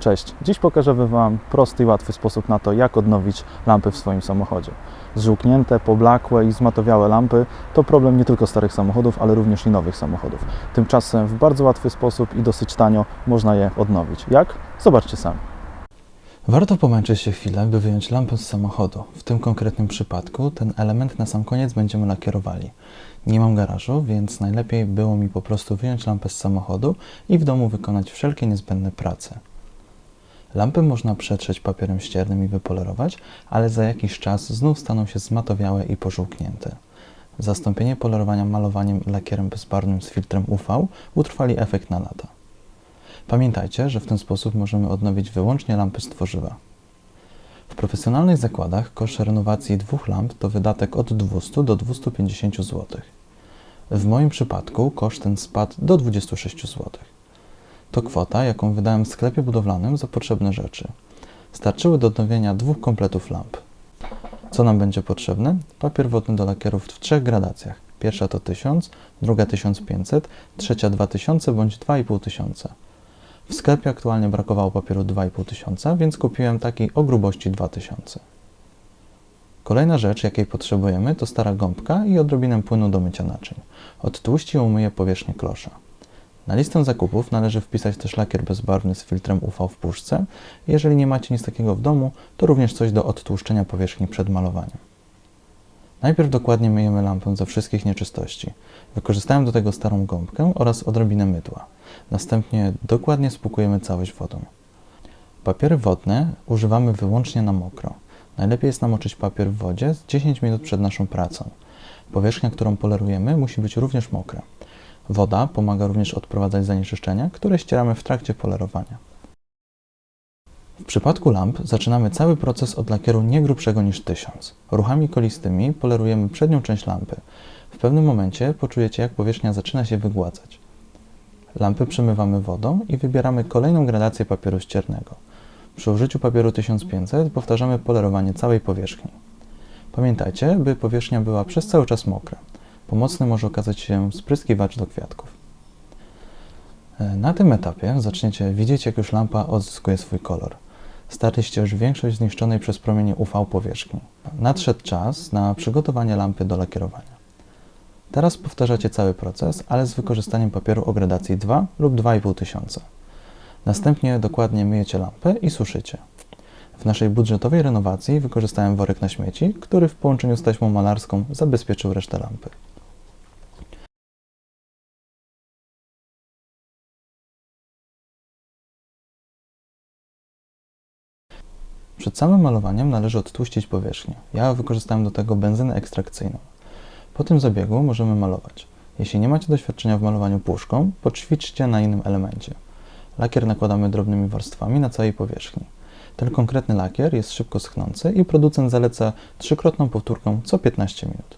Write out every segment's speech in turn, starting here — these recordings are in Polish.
Cześć, dziś pokażę Wam prosty i łatwy sposób na to, jak odnowić lampy w swoim samochodzie. Zżółknięte, poblakłe i zmatowiałe lampy to problem nie tylko starych samochodów, ale również i nowych samochodów. Tymczasem w bardzo łatwy sposób i dosyć tanio można je odnowić. Jak? Zobaczcie sami. Warto pomęczyć się chwilę, by wyjąć lampę z samochodu. W tym konkretnym przypadku ten element na sam koniec będziemy lakierowali. Nie mam garażu, więc najlepiej było mi po prostu wyjąć lampę z samochodu i w domu wykonać wszelkie niezbędne prace. Lampy można przetrzeć papierem ściernym i wypolerować, ale za jakiś czas znów staną się zmatowiałe i pożółknięte. Zastąpienie polerowania malowaniem lakierem bezbarwnym z filtrem UV utrwali efekt na lata. Pamiętajcie, że w ten sposób możemy odnowić wyłącznie lampy z tworzywa. W profesjonalnych zakładach koszt renowacji dwóch lamp to wydatek od 200 do 250 zł. W moim przypadku koszt ten spadł do 26 zł. To kwota, jaką wydałem w sklepie budowlanym za potrzebne rzeczy. Starczyły do odnowienia dwóch kompletów lamp. Co nam będzie potrzebne? Papier wodny do lakierów w trzech gradacjach. Pierwsza to 1000, druga 1500, trzecia 2000 bądź 2500. W sklepie aktualnie brakowało papieru 2500, więc kupiłem taki o grubości 2000. Kolejna rzecz, jakiej potrzebujemy, to stara gąbka i odrobinę płynu do mycia naczyń. Odtłuści i umyję powierzchnię klosza. Na listę zakupów należy wpisać też lakier bezbarwny z filtrem UV w puszce. Jeżeli nie macie nic takiego w domu, to również coś do odtłuszczenia powierzchni przed malowaniem. Najpierw dokładnie myjemy lampę ze wszystkich nieczystości. Wykorzystałem do tego starą gąbkę oraz odrobinę mydła. Następnie dokładnie spłukujemy całość wodą. Papiery wodne używamy wyłącznie na mokro. Najlepiej jest namoczyć papier w wodzie z 10 minut przed naszą pracą. Powierzchnia, którą polerujemy, musi być również mokra. Woda pomaga również odprowadzać zanieczyszczenia, które ścieramy w trakcie polerowania. W przypadku lamp zaczynamy cały proces od lakieru nie grubszego niż 1000. Ruchami kolistymi polerujemy przednią część lampy. W pewnym momencie poczujecie, jak powierzchnia zaczyna się wygładzać. Lampy przemywamy wodą i wybieramy kolejną gradację papieru ściernego. Przy użyciu papieru 1500 powtarzamy polerowanie całej powierzchni. Pamiętajcie, by powierzchnia była przez cały czas mokra. Pomocny może okazać się spryskiwacz do kwiatków. E, Na tym etapie zaczniecie widzieć, jak już lampa odzyskuje swój kolor. Starliście już większość zniszczonej przez promienie UV powierzchni. Nadszedł czas na przygotowanie lampy do lakierowania. Teraz powtarzacie cały proces, ale z wykorzystaniem papieru o gradacji 2 lub 2500. Następnie dokładnie myjecie lampę i suszycie. W naszej budżetowej renowacji wykorzystałem worek na śmieci, który w połączeniu z taśmą malarską zabezpieczył resztę lampy. Przed samym malowaniem należy odtłuścić powierzchnię. Ja wykorzystałem do tego benzynę ekstrakcyjną. Po tym zabiegu możemy malować. Jeśli nie macie doświadczenia w malowaniu puszką, poćwiczcie na innym elemencie. Lakier nakładamy drobnymi warstwami na całej powierzchni. Ten konkretny lakier jest szybko schnący i producent zaleca trzykrotną powtórkę co 15 minut.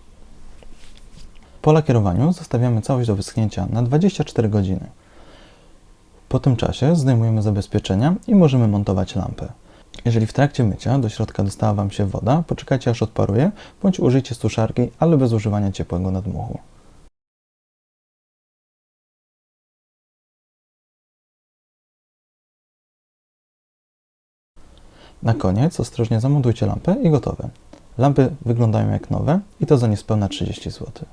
Po lakierowaniu zostawiamy całość do wyschnięcia na 24 godziny. Po tym czasie zdejmujemy zabezpieczenia i możemy montować lampę. Jeżeli w trakcie mycia do środka dostała Wam się woda, poczekajcie aż odparuje, bądź użyjcie suszarki, ale bez używania ciepłego nadmuchu. Na koniec ostrożnie zamontujcie lampę i gotowe. Lampy wyglądają jak nowe i to za niespełna 30 zł.